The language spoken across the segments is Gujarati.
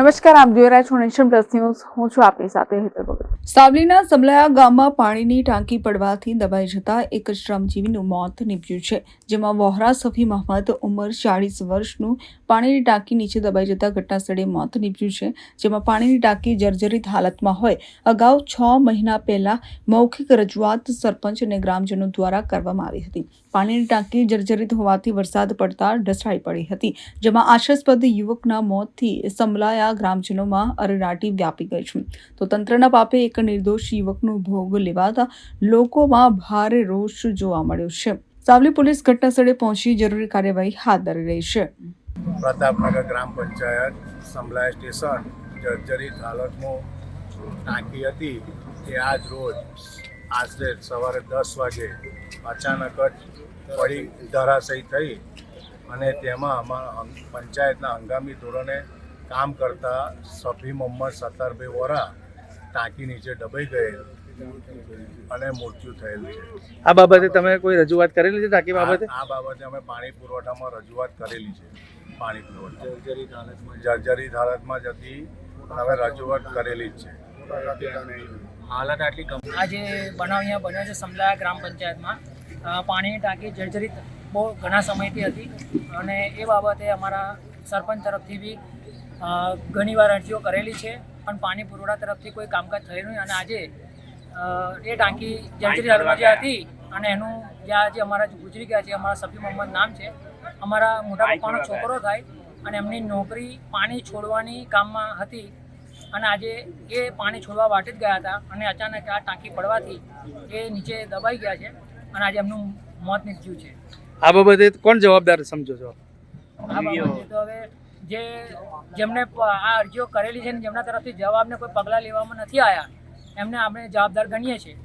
નમસ્કાર, આપ જોઈ રહ્યા છો નેશન પ્લસ ન્યૂઝ. હું છું આપની સાથે હેતર ભગત. સાવલીના સમલાયા ગામમાં પાણીની ટાંકી પડવાથી દબાઈ જતા એક શ્રમજીવીનું મોત નીપજ્યું છે, જેમાં વોહરા સફી મહમદ ઉંમર ચાળીસ વર્ષનું પાણીની ટાંકી નીચે દબાઈ જતા ઘટનાસ્થળે મોત નીપજ્યું છે, જેમાં પાણીની ટાંકી જર્જરિત હાલતમાં હોય. અગાઉ છ મહિના પહેલા મૌખિક રજૂઆત સરપંચ અને ગ્રામજનો દ્વારા કરવામાં આવી હતી. પાણીની ટાંકી જર્જરિત હોવાથી વરસાદ પડતા ઢસાઈ પડી હતી, જેમાં આશાસ્પદ યુવકના મોતથી સમલાયા ગ્રામજનોમાં અરરાટી વ્યાપી ગઈ છે. તો તંત્રના પાપે એક નિર્દોષ યુવકનો ભોગ લેવાતા લોકોમાં ભારે રોષ જોવા મળ્યો છે. સાવલી પોલીસ ઘટનાસ્થળે પહોંચી જરૂરી કાર્યવાહી હાથ ધરી રહી છે. પ્રતાપનગર ગ્રામ પંચાયત સમલાય સ્ટેશન જર્જરિત હાલતમાં ટાંકી હતી તે આજ રોજ આશરે સવારે દસ વાગે અચાનક જ પડી ધરાશયી થઈ અને તેમાં અમારા પંચાયતના હંગામી ધોરણે કામ કરતા સફી મોહમ્મદ સત્તારભાઈ વોરા ટાંકી નીચે દબાઈ ગયેલ અને મૃત્યુ થયેલ છે. આ બાબતે તમે કોઈ રજૂઆત કરેલી છે ટાંકી બાબતે? આ બાબતે અમે પાણી પુરવઠામાં રજૂઆત કરેલી છે પાણી પુરવઠા જર્જરિત હાલતમાં જતી અમે હવે રજૂઆત કરેલી જ છે. હાલત આટલી આજે બનાવ અહીંયા બન્યો છે સમલા ગ્રામ પંચાયતમાં. પાણીની ટાંકી જર્જરિત બહુ ઘણા સમયથી હતી અને એ બાબતે અમારા સરપંચ તરફથી બી ઘણીવાર અરજીઓ કરેલી છે પણ પાણી પુરવઠા તરફથી કોઈ કામકાજ થયું નહીં. અને આજે એ ટાંકી જર્જરિત હાલમાં જે હતી અને એનું જે આજે અમારા ગુજરી ગયા છે અમારા સફી મોહમ્મદ નામ છે અમારા મોટા પપ્પાનો છોકરો થાય અને એમની નોકરી પાણી છોડવાની કામમાં હતી અને આજે એ પાણી છોડવા વાટે જ ગયા હતા અને અચાનક આ ટાંકી પડવાથી એ નીચે દબાઈ ગયા છે અને આજે એમનું મોત નીપજ્યું છે. આ બાબતે કોણ જવાબદાર સમજો છો? આ બાબતે તો હવે જે જેમને આ અરજીઓ કરેલી છે ને જેમના તરફથી જવાબને કોઈ પગલાં લેવામાં નથી આવ્યા એમને આપણે જવાબદાર ગણીએ છીએ.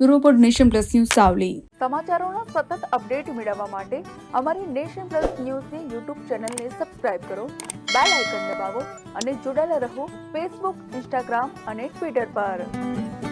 Bureau Nation Plus News Savli. સમાચારોના સતત અપડેટ મેળવવા માટે અમારી નેશન પ્લસ ન્યૂઝની યુટ્યુબ ચેનલને સબસ્ક્રાઇબ કરો બેલ આઇકન દબાવો અને જોડાયેલા રહો ફેસબુક ઇન્સ્ટાગ્રામ અને ટ્વિટર પર.